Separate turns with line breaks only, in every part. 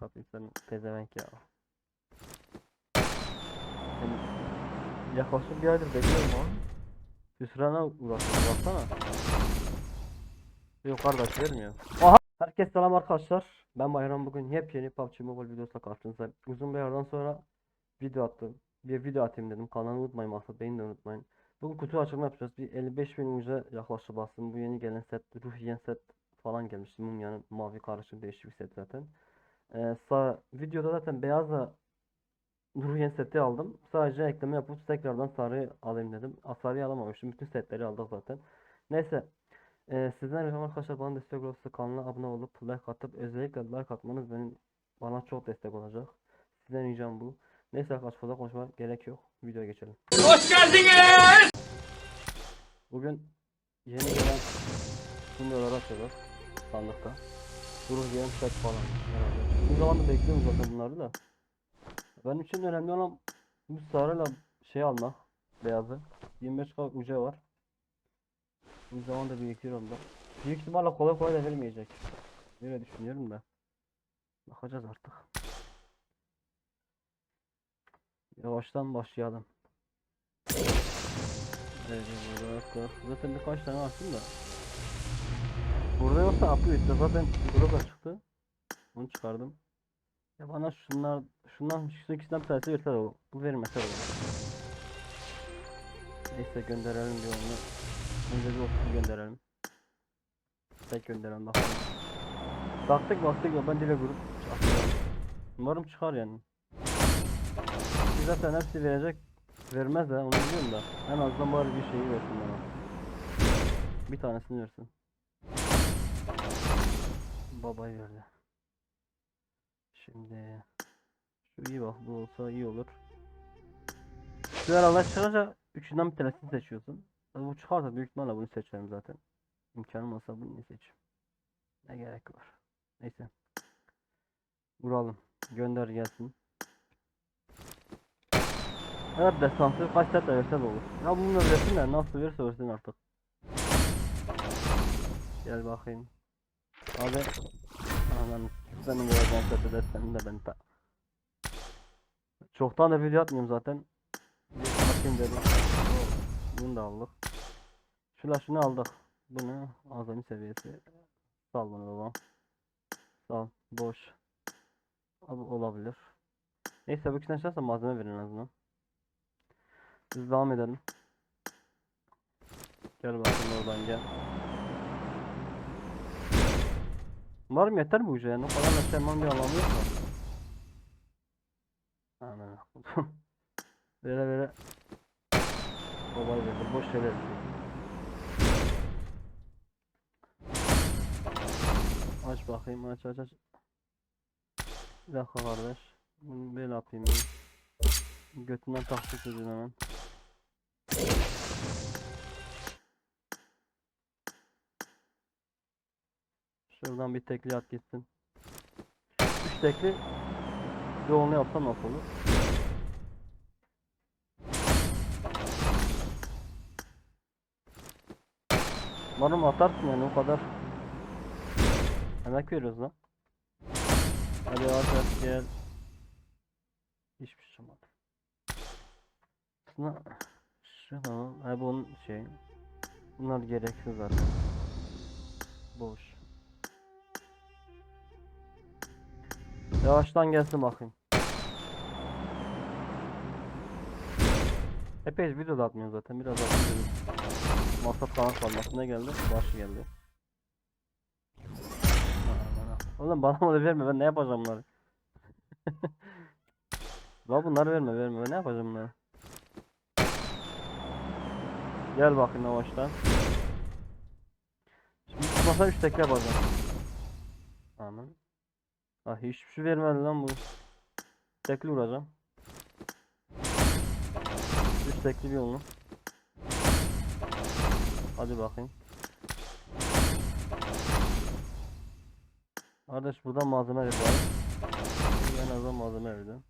satayım senin pezevenk ya. Sen yaklaşık aydır bekliyorum onu. Hüsrana uğraştım baksana. Yok kardeş vermiyor. Aha! Herkese selam arkadaşlar. Ben Bayram bugün yepyeni PUBG Mobile videosuyla karşınızdayım. Uzun bir aradan sonra video attım. Bir video atayım dedim. Kanalı unutmayın maksat beni de unutmayın. Bugün kutu açılımı yapacağız. Bir 55 bin yüze yaklaşık bastım. Bu yeni gelen set, Ruhiyen set falan gelmiş. Mumya'nın mavi karışım değişik bir set zaten. Ee, sağ, videoda zaten beyazla Ruhiyen seti aldım. Sadece ekleme yapıp tekrardan sarıyı alayım dedim. Sarıyı alamamıştım. Bütün setleri aldık zaten. Neyse. Ee, sizden ricam arkadaşlar bana destek olursa kanala abone olup like atıp özellikle like atmanız benim bana çok destek olacak. Sizden ricam bu. Neyse arkadaşlar fazla konuşma gerek yok. Videoya geçelim.
Hoş geldiniz.
Bugün yeni gelen sunumları açıyoruz sandıkta. Durup gelen set falan. Bu zaman da bekliyorum zaten bunları da. Benim için önemli olan bu sarıyla şey almak. Beyazı. 25 k uca var. Bu zaman da biriktiriyorum da. Büyük ihtimalle kolay kolay da vermeyecek. Öyle düşünüyorum da. Bakacağız artık. Yavaştan başlayalım. Evet, burada zaten birkaç tane açtım da. Burada yoksa upgrade zaten burada çıktı. Onu çıkardım. Ya bana şunlar şundan şu ikisinden bir tanesi de olur. Bu verilmese de olur. Neyse gönderelim diyor onu. Önce bir 30 gönderelim. Tek gönderelim bakalım. Baktık baktık ya ben dile grup Umarım çıkar yani. Zaten hepsi verecek Vermez de onu biliyorum da. En azından bari bir şeyi versin bana. Bir tanesini versin. Babayı verdi. Şimdi şu iyi bak bu olsa iyi olur. Şu aralar çıkınca üçünden bir tanesini seçiyorsun. Bu çıkarsa büyük ihtimalle bunu seçerim zaten. İmkanım olsa bunu seçeyim. Ne gerek var. Neyse. Vuralım. Gönder gelsin. Evet destansı kaç set de verse de olur. Ya bunu versinler nasıl verirse versin artık. Gel bakayım. Abi. Aman senin vereceğin seti de senin de ben ta. Çoktan da video atmıyorum zaten. Bakayım dedim. Bunu da aldık. Şuna şunu aldık. Bunu azami seviyesi. Sal bunu babam. Sal. Boş. Abi olabilir. Neyse bu ikisinden çıkarsa malzeme verin en azından. Biz devam edelim. Gel bakayım oradan gel. Umarım yeter bu uca yani o kadar da sevmem bir anlamı yok. Aman Allah'ım. Böyle böyle. Kolay verdi boş şeyler. Aç bakayım aç aç aç. Bir dakika kardeş. Bunu böyle yapayım ben. Götünden taktık çocuğun hemen. Şuradan bir tekli at gitsin. Üç tekli yoğunlu yapsam nasıl olur? Umarım atarsın yani o kadar emek veriyoruz lan. Hadi yavaş gel. Hiçbir şey olmadı. Aslında şu tamam. Ha bunun şey. Bunlar gereksiz zaten. Boş. Yavaştan gelsin bakayım. Epey video da atmıyor zaten. Biraz atmıyorum. Masraf kanat kalması ne geldi? Başı geldi. Oğlum bana bunu verme ben ne yapacağım bunları? La bunları verme verme ben ne yapacağım bunları? Gel bakayım yavaştan. Şimdi tutmasa 3 tekle yapacağım. Aman. Ah hiçbir şey vermedi lan bu. Tekli vuracağım. 3 tekli bir yolunu. Hadi bakayım. Kardeş buradan malzeme ver. En azından malzeme verdi.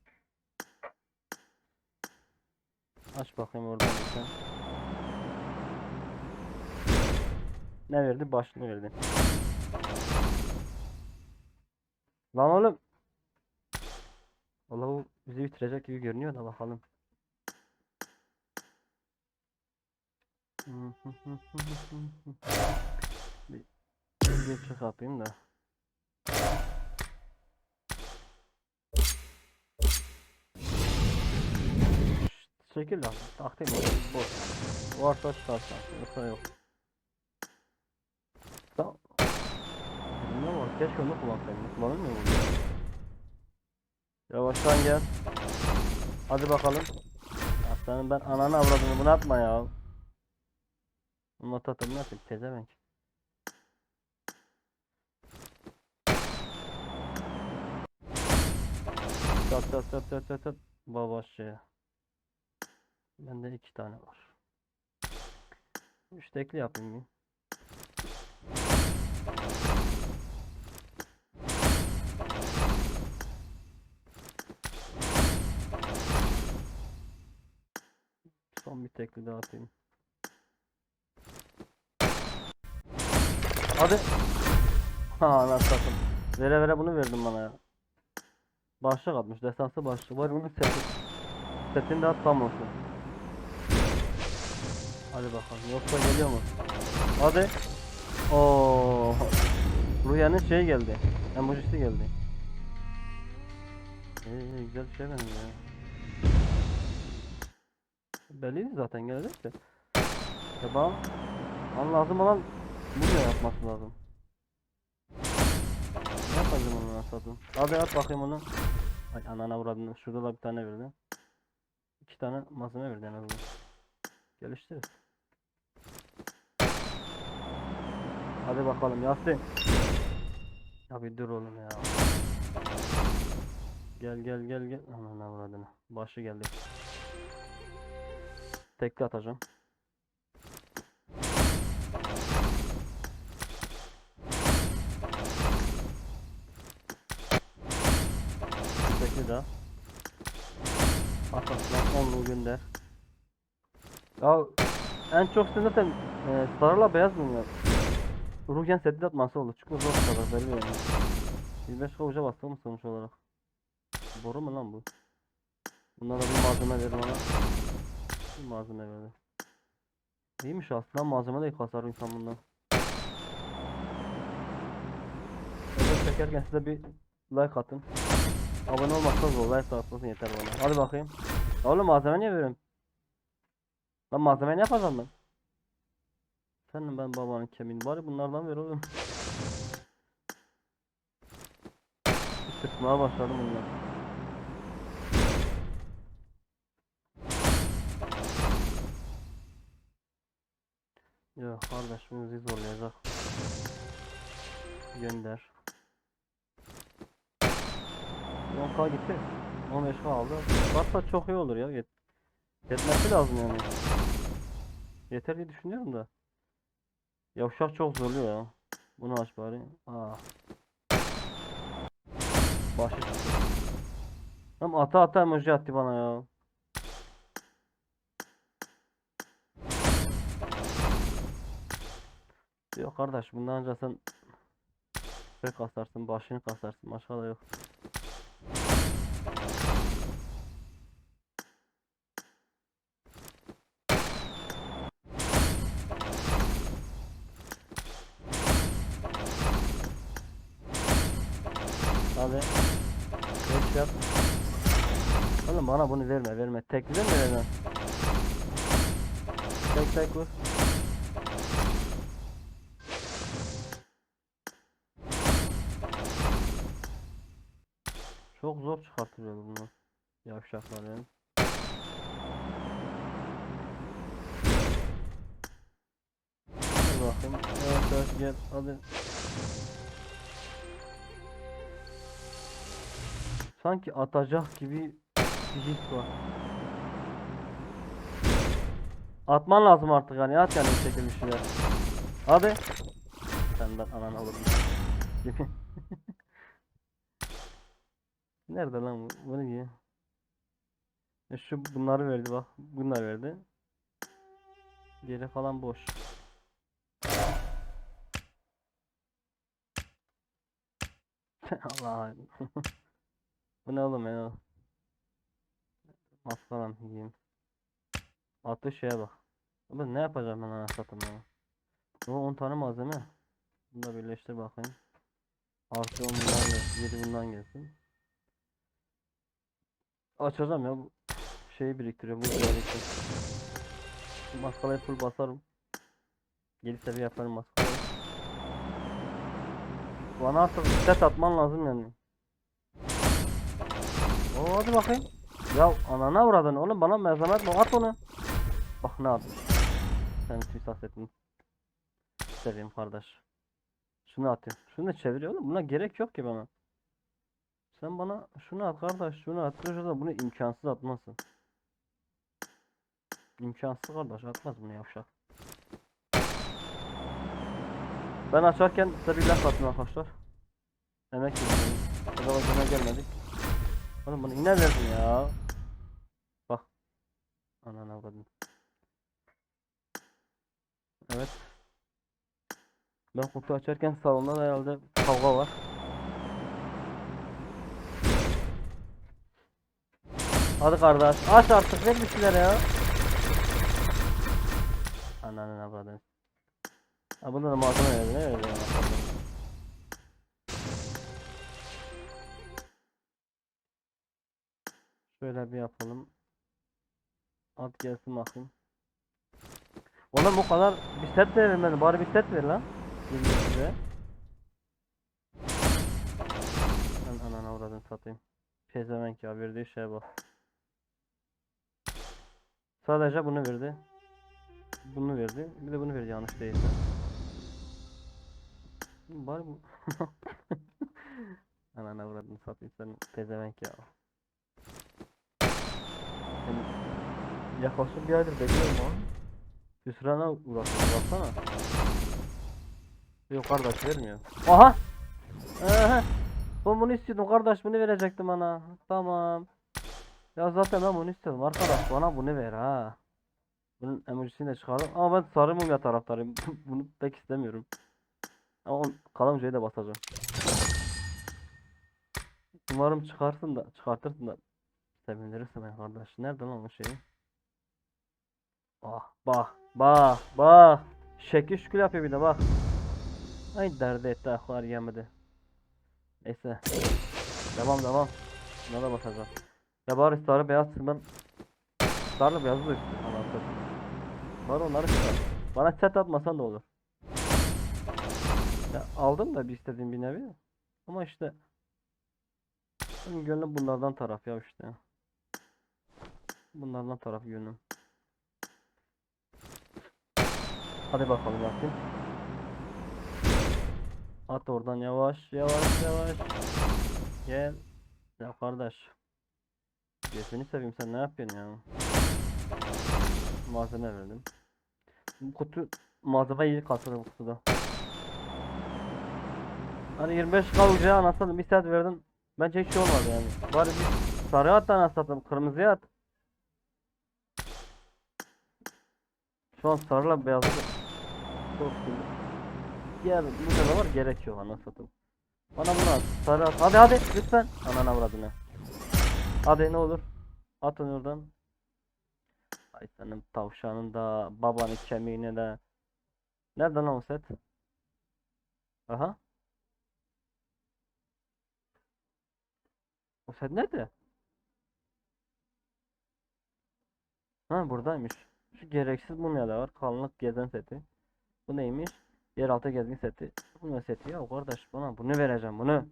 Aç bakayım oradan sen. Ne verdi? Başını verdi. Lan oğlum. bitirecek gibi görünüyor da bakalım. Bir bir çık yapayım da. Çekil lan. Taktayım onu. Boş. Varsa çıkarsan. Yoksa yok. Tamam. Ne var? Keşke onu kullansaydım. Kullanılmıyor mu? Yavaştan gel. Hadi bakalım. Senin ben ananı avradını bunu atma ya. Bunu atatım nasıl? Tezevenk. Çat çat çat çat çat çat. Babaşı. Bende iki tane var. Üç tekli yapayım Son bir tekli daha atayım. Hadi. Ha anasını satayım. Vere vere bunu verdin bana ya. Başlık atmış. Destansı başlık. Var bunun seti. Setini de at tam olsun. Hadi bakalım. Yoksa geliyor mu? Hadi. Oo. Rüyanın şey geldi. Emojisi geldi. Ee, güzel bir şey benim ya. Belliydi zaten gelecek de. Ya bana, bana lazım olan bunu yapması lazım. Ne yapacağım onu satayım? Hadi at bakayım onu. Ay anana uğradın. Şurada da bir tane verdi. İki tane malzeme verdi en azından. Geliştiririz. Hadi bakalım Yasin. Ya bir dur oğlum ya. Gel gel gel gel. Anana uğradın. Başı geldi. Tekli atacağım. Tekli daha. Arkasından onluğu gönder. Ya en çok size zaten e, sarıyla beyaz mı ya? Ruhen setli atması oldu. Çünkü zor kadar belli yani. 25 kavuca bastı mı sonuç olarak? Boru mu lan bu? Bunlara bir malzeme verin bana. Bir malzeme verdi. İyiymiş aslında malzeme de kasar insan bundan. Öyle çekerken size bir like atın. Abone olmazsanız o like atmasın yeter bana. Hadi bakayım. Ya Oğlum malzeme niye veriyorum? Lan malzeme ne yapacağım ben? Senin ben babanın kemiğini bari bunlardan ver oğlum. Sıkmaya başladım bunlar. Ya kardeş bunu bizi zorlayacak. Gönder. 10k gitti. 15k aldı. Varsa çok iyi olur ya. Yet yetmesi lazım yani. Yeter diye düşünüyorum da. Yavşak çok zorluyor ya. Bunu aç bari. Aa. Başı. Ama ata ata emoji attı bana ya. Yok kardeş bundan önce sen şey kasarsın, başını kasarsın, başka da yok. Hadi. Geç yap. Oğlum bana bunu verme verme. Tekli mi verme? Tek tek vur. Çok zor çıkartılıyor bunlar. Yavşaklar yani. Yavaş yavaş gel. Hadi. Sanki atacak gibi bir his var. Atman lazım artık yani at yani bir şekilde bir. Hadi. Sen ben anan alırım. Gibi. Nerede lan bu? Bu ne diyor? E şu bunları verdi bak. Bunlar verdi. Geri falan boş. Allah. Bu ne oğlum ya? Maskaram yiyeyim. Attığı şeye bak. Ama ne yapacağım ben anasını satayım ya. O 10 tane malzeme. Bunu da birleştir bakayım. Artı 10 bundan gelsin. 7 bundan gelsin. Açacağım ya. Bu şeyi biriktiriyorum. Bu gerekli. Maskalayı full basarım. 7 seviye yaparım maskalayı. Bana artık set atman lazım yani. Oo hadi bakayım. Ya anana uğradın oğlum bana merhamet mi at onu. Bak ne yapmış. Sen tüysas ettin. Seveyim kardeş. Şunu atayım. Şunu da çeviriyor oğlum. Buna gerek yok ki bana. Sen bana şunu at kardeş. Şunu at. Şurada bunu imkansız atmasın. İmkansız kardeş atmaz bunu yavşak. Ben açarken size bir laf attım arkadaşlar. Emek veriyorum. Bedava gelmedik. Oğlum bunu iner verdin ya. Bak. Ananı avradım. Evet. Ben kutu açarken salonda da herhalde kavga var. Hadi kardeş aç artık ver bir şeyler ya. Ananı avradım. Ha bunda da malzeme verdi ne verdi ya? Şöyle bir yapalım. At gelsin bakayım. Oğlum bu kadar bir set verin beni. Bari bir set ver lan. Bilmiyorum. Ben anana uğradım satayım. Pezevenk ya verdiği şeye bak. Sadece bunu verdi. Bunu verdi. Bir de bunu verdi yanlış değilse. Bari bu. Anana uğradım satayım sen pezevenk ya. Sen yaklaşık bir aydır bekliyorum onu. Hüsrana uğraşıyor baksana. Yok kardeş vermiyor. Aha! Aha! Ben bunu istiyordum kardeş bunu verecektim bana. Tamam. Ya zaten ben bunu istiyordum arkadaş bana bunu ver ha. Bunun emojisini de çıkardım ama ben sarı mumya taraftarıyım. bunu pek istemiyorum. Ama şeyi de basacağım. Umarım çıkarsın da çıkartırsın da sevindirirsin beni kardeş. Nerede lan o şeyi? Ah bak bak bak. Şekil şükür yapıyor bir de bak. Ay derdi etti ayaklar yemedi. Neyse. Devam devam. Buna da bakacağım. Ya bari sarı beyaz ben sarı beyazı da. Allah'ım. Bari onları çıkar. Bana set atmasan da olur. Ya aldım da bir istediğim bir nevi. Ama işte benim gönlüm bunlardan taraf ya işte. Bunlardan taraf gönlüm. Hadi bakalım bakayım. At oradan yavaş yavaş yavaş. Gel. Ya kardeş. Gözünü seveyim sen ne yapıyorsun ya? Malzeme verdim. Bu kutu malzeme iyi kasırım kutuda. Hani 25 kalıcıya anasını bir saat verdin. Bence hiç şey olmadı yani. Bari bir sarı at anasını kırmızıya at. Şu an sarıyla beyazı çok güzel. Diğer bu da var gerek yok anasını. Bana bunu at. Sarı at. Hadi hadi lütfen. Anana avradını. Hadi ne olur. Atın oradan. Ay senin tavşanın da babanın kemiğine de. Nereden o set? Aha. O set nerede? Ha buradaymış. Şu gereksiz mumya da var. Kalınlık gezen seti. Bu neymiş? Yeraltı gezgin seti. Bu ne seti ya kardeş bana bunu vereceğim bunu.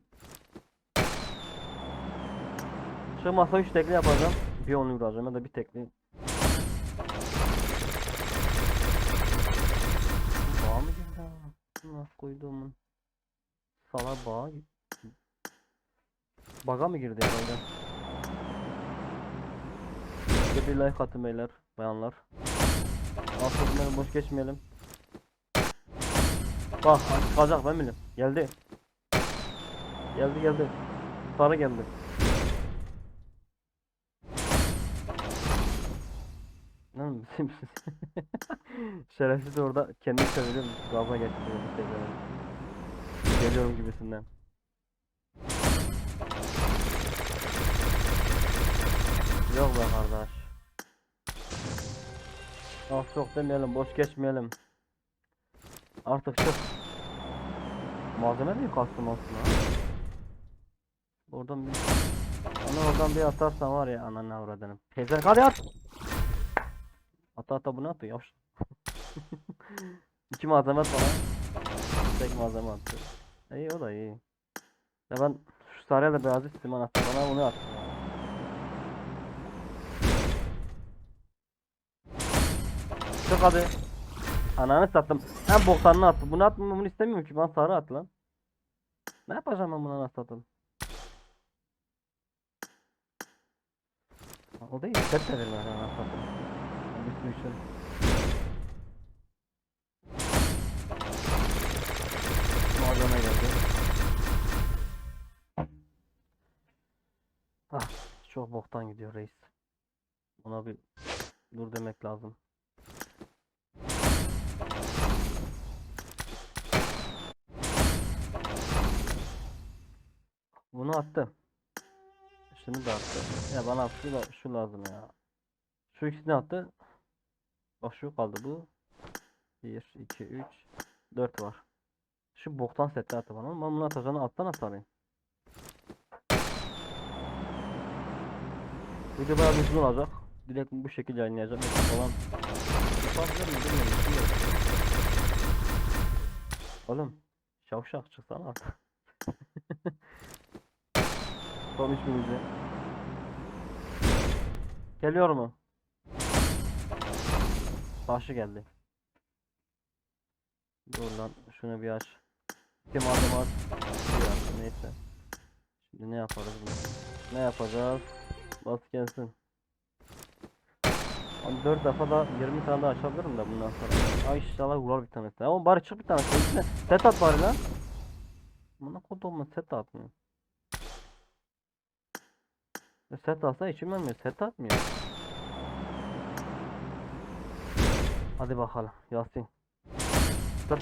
Şu masa 3 tekli yapacağım. Bir onu vuracağım ya da bir tekli. Bağ mı ha? Allah koyduğumun. Sala bağ. Baga mı girdi herhalde? De bir like atın beyler, bayanlar. Altı boş geçmeyelim. Bak çıkacak ben biliyorum. Geldi. Geldi geldi. Sarı geldi. Bizim Şerefsiz orada kendini seviyorum. Gaza getiriyor. Geliyorum gibisinden. Yok be kardeş. Az çok demeyelim, boş geçmeyelim. Artık çık. Malzeme de kastım aslında. Oradan bir... Onu oradan bir atarsan var ya ananı avradını. Teyze hadi at. Ata ata bunu atıyor yavş. İki malzeme at bana. Tek malzeme attı. İyi o da iyi. Ya ben şu sarıya da beyaz istim anahtar bana bunu at. Çık hadi. Ananı sattım. Hem boktanını attı. Bunu atmamı bunu istemiyorum ki. Ben sarı at lan. Ne yapacağım ben bunu anasını satayım? Ha, O değil. Set de verme anasını şey. Malzeme geldi. Ah, çok boktan gidiyor reis. Ona bir dur demek lazım. Bunu attı. Şunu da attı. Ya bana şu da şu lazım ya. Şu ikisini attı. Bak şu kaldı bu. 1 2 3 4 var. Şu boktan seti attı bana. Ben bunu atacağını alttan atarım. Video bayağı uzun olacak. Direkt bu şekilde yayınlayacağım. Falan. Yapabilir miyim bilmiyorum. bilmiyorum. Oğlum. Şavşak çıksana artık. Son üç müziği. Geliyor mu? Başı geldi. Dur lan şunu bir aç. Kim adım aç neyse. Şimdi ne yaparız? Ne yapacağız? Bas gelsin. 14 defa da 20 tane daha açabilirim de bundan sonra. Ay inşallah vurar bir tanesi. Ama bari çık bir tanesi. İçine set at bari lan. Bana kodumun set atmıyor. Set atsa içim ölmüyor. Set atmıyor. Hadi bakalım Yasin. Dur.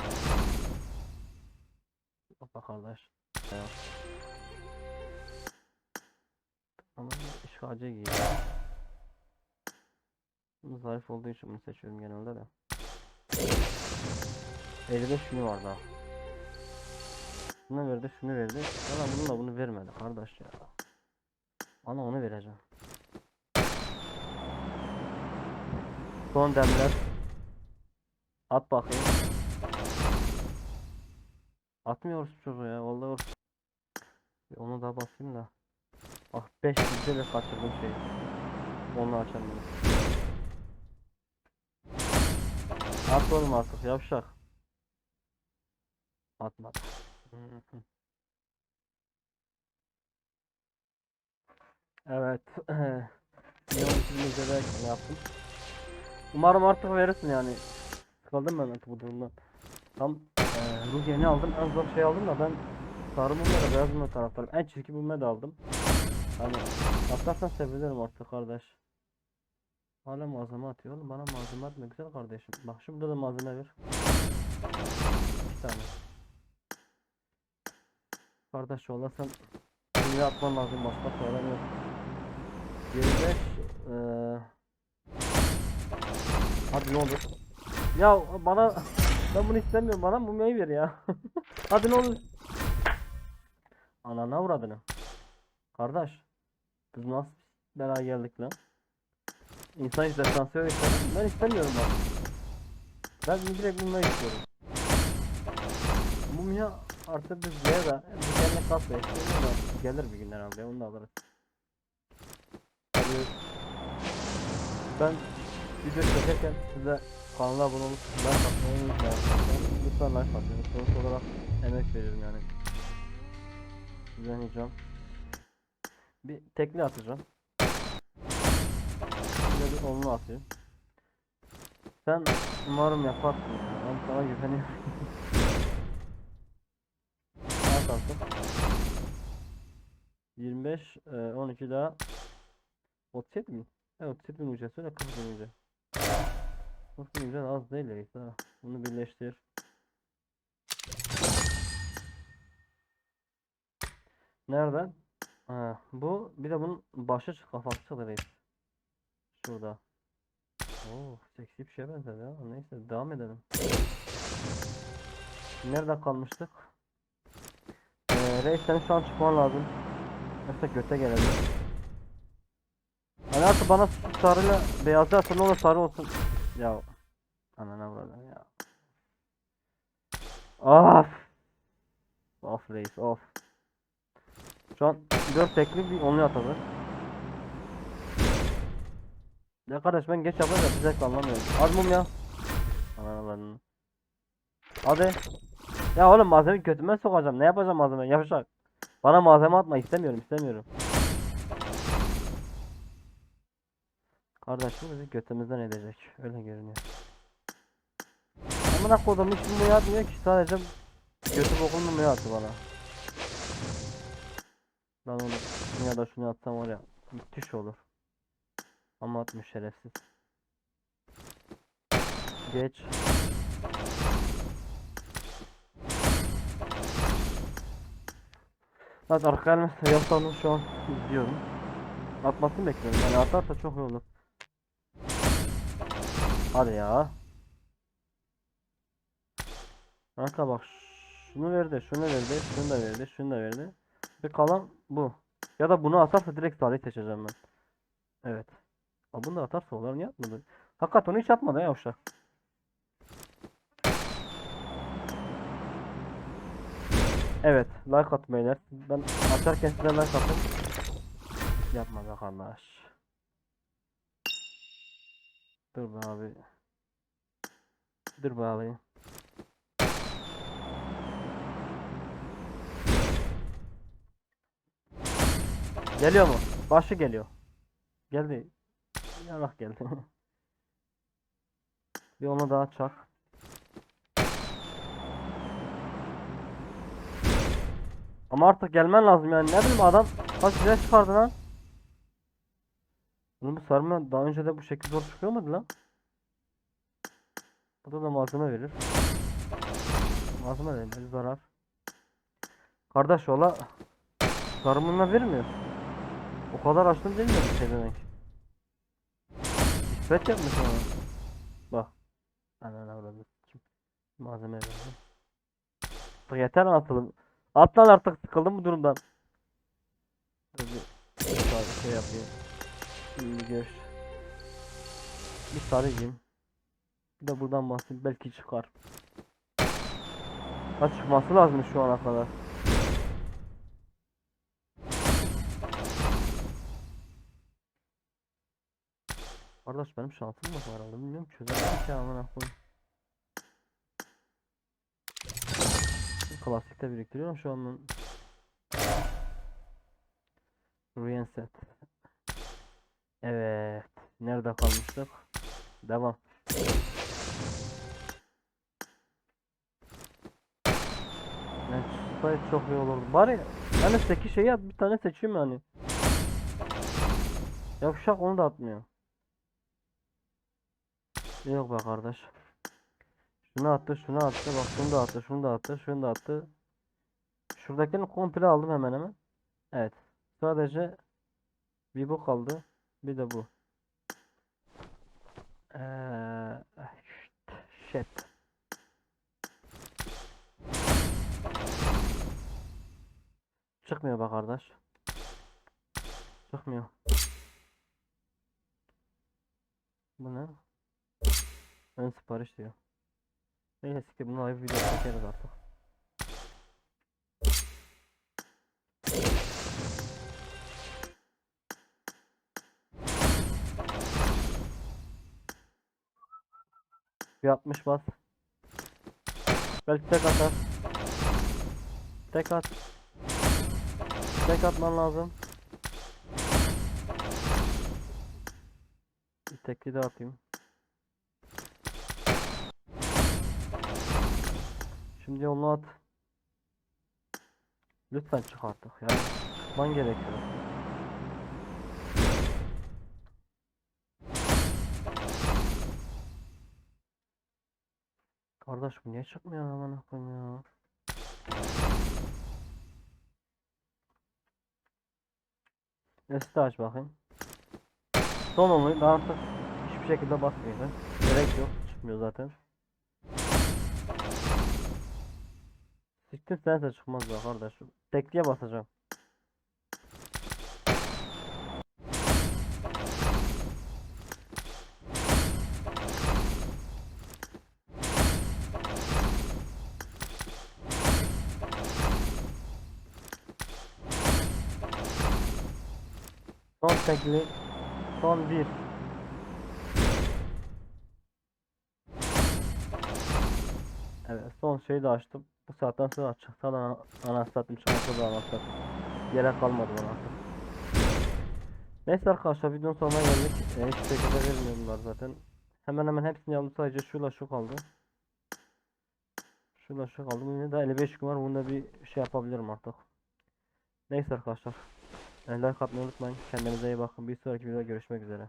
Bak kardeş. Ya. Ama işgalci giyiyor. Zarif olduğu için bunu seçiyorum genelde de. 55 günü var daha. Şunu verdi, şunu verdi. Bana bunu da bunu vermedi kardeş ya. Bana onu vereceğim. Son demler. At bakayım. Atmıyoruz çocuğu ya. Vallahi Bir onu da basayım da. Ah 5 yüzde de kaçırdım şeyi. Onu açamıyorum. At oğlum artık yavşak. Hı. Evet. Milyon ikimizde de ne yaptım. Umarım artık verirsin yani. Sıkıldım ben bu durumdan. Tam eee ruh yeni aldım. En zor şey aldım da ben sarı mumla da beyaz mumla taraftarım. En çirkin mumla da aldım. Hani atarsan sevinirim artık kardeş. Hala malzeme atıyor oğlum. Bana malzeme atma güzel kardeşim. Bak şurada da malzeme ver. İki tane. Kardeş yolla sen dünya atman lazım başka çarem yok. 25 eee Hadi ne olur. Ya bana ben bunu istemiyorum. Bana mumyayı ver ya. Hadi ne olur. Anana uğradını. Kardeş. Biz nasıl bela geldik lan? İnsan destansiyon istemem. Ben istemiyorum bak. Ben direkt mumya istiyorum. Mumya artık biz ya da dikenle kasla istiyorum gelir bir gün herhalde onu da alırız. Hadi. Ben video çekerken size kanala abone olup like atmayı unutmayın. Lütfen like atın. Sonuç olarak emek veriyorum yani. Düzenleyeceğim. Bir tekli atacağım. De bir onlu atayım. Sen umarım yaparsın ya. Ben sana güveniyorum. At artık. 25, e, 12 daha 37 mi? Evet 37 bin ücret söyle 40 bin ücret. 40 bin ücret az değil ha. Bunu birleştir. Nereden? Ha, bu bir de bunun başı çık kafası çıktı reis. Şurada. Oo, seksi bir şeye benzedi ya. Neyse devam edelim. Nerede kalmıştık? Ee, reis senin şu an çıkman lazım. Yoksa göte gelelim. Hani artık bana sarıyla beyazı atın olur sarı olsun. Ya anana vuradım ya. Of. Of reis of. Şu an 4 tekli bir onlu atadı. Ya kardeş ben geç yapınca bir zevk anlamıyorum. Az ya. Anana vuradım. Hadi. Ya oğlum malzemeyi götüme sokacağım. Ne yapacağım malzeme? Yapacak. Bana malzeme atma istemiyorum istemiyorum. Kardeşim bizi götümüzden edecek. Öyle görünüyor. Amına kodum hiç bunu yapmıyor ki sadece götü bokunu mu attı bana. Ben onu ya da şunu atsam var ya müthiş olur. Ama atmış şerefsiz. Geç. Hadi arka gelmezse onu şu an izliyorum. Atmasını bekliyorum. Yani atarsa çok iyi olur. Hadi ya. Kanka bak şunu verdi, şunu verdi, şunu da verdi, şunu da verdi. Bir kalan bu. Ya da bunu atarsa direkt Salih seçeceğim ben. Evet. Aa, bunu da atarsa olur. Niye atmadı? Hakikaten onu hiç atmadı ya uşak. Evet, like beyler. Ben açarken size like atın. Yapma be. Dur be abi. Dur be abi. Geliyor mu? Başı geliyor. Geldi. Yarak geldi. Bir onu daha çak. Ama artık gelmen lazım yani. Ne bileyim adam kaç lira çıkardı lan? Bunu bu sarma daha önce de bu şekilde zor çıkıyor muydu lan? Burada da malzeme verir. Malzeme verir, zarar. Kardeş ola sarımına vermiyor. O kadar açtım değil mi bir şey demek? İsmet yapmış ama. Bak. Anana avradı. Malzeme verdim. Yeter anlatılım. At lan artık sıkıldım bu durumdan. Tane şey yapayım. İyi gör. Bir sarayım. Bir de buradan bahsedeyim belki çıkar. Ha çıkması lazım şu ana kadar. Kardeş benim şansım yok herhalde bilmiyorum çözemedim ki amına koyayım. Klasikte biriktiriyorum şu an ben. Evet. Nerede kalmıştık? Devam. Çıksaydı çok iyi olurdu. Bari hani 8 şeyi at bir tane seçeyim yani. Yavşak onu da atmıyor. Yok be kardeş. Şunu attı, şunu attı, bak şunu da attı, şunu da attı, şunu da attı. Şuradakini komple aldım hemen hemen. Evet. Sadece bir bu kaldı. Bir de bu. Eee shit. Çıkmıyor bak kardeş. Çıkmıyor. Bu ne? Ön sipariş diyor. Neyse ki bunu live video çekeriz artık. Bir 60 bas. Belki tek atar. Tek at. Tek atman lazım. Bir tekli de atayım. Şimdi yolunu at. Lütfen çık artık. Yani çıkman gerekiyor. Kardeş bu niye çıkmıyor aman koyayım ya. Nesi aç bakayım. Son daha artık hiçbir şekilde basmayacağım. Gerek yok. Çıkmıyor zaten. Siktir sense çıkmaz ya kardeşim. Tekliye basacağım. Son tekli. Son bir. Evet son şeyi de açtım. Bu saatten sonra açacak. Sana anasını satayım şansı da anasını satayım. Yere kalmadı bana artık. Neyse arkadaşlar videonun sonuna geldik. Ee, hiçbir şekilde vermiyorlar zaten. Hemen hemen hepsini yaptım sadece şuyla şu kaldı. Şuyla şu kaldı. Yine de 55 gün var. Bunda bir şey yapabilirim artık. Neyse arkadaşlar. Like atmayı unutmayın. Kendinize iyi bakın. Bir sonraki videoda görüşmek üzere.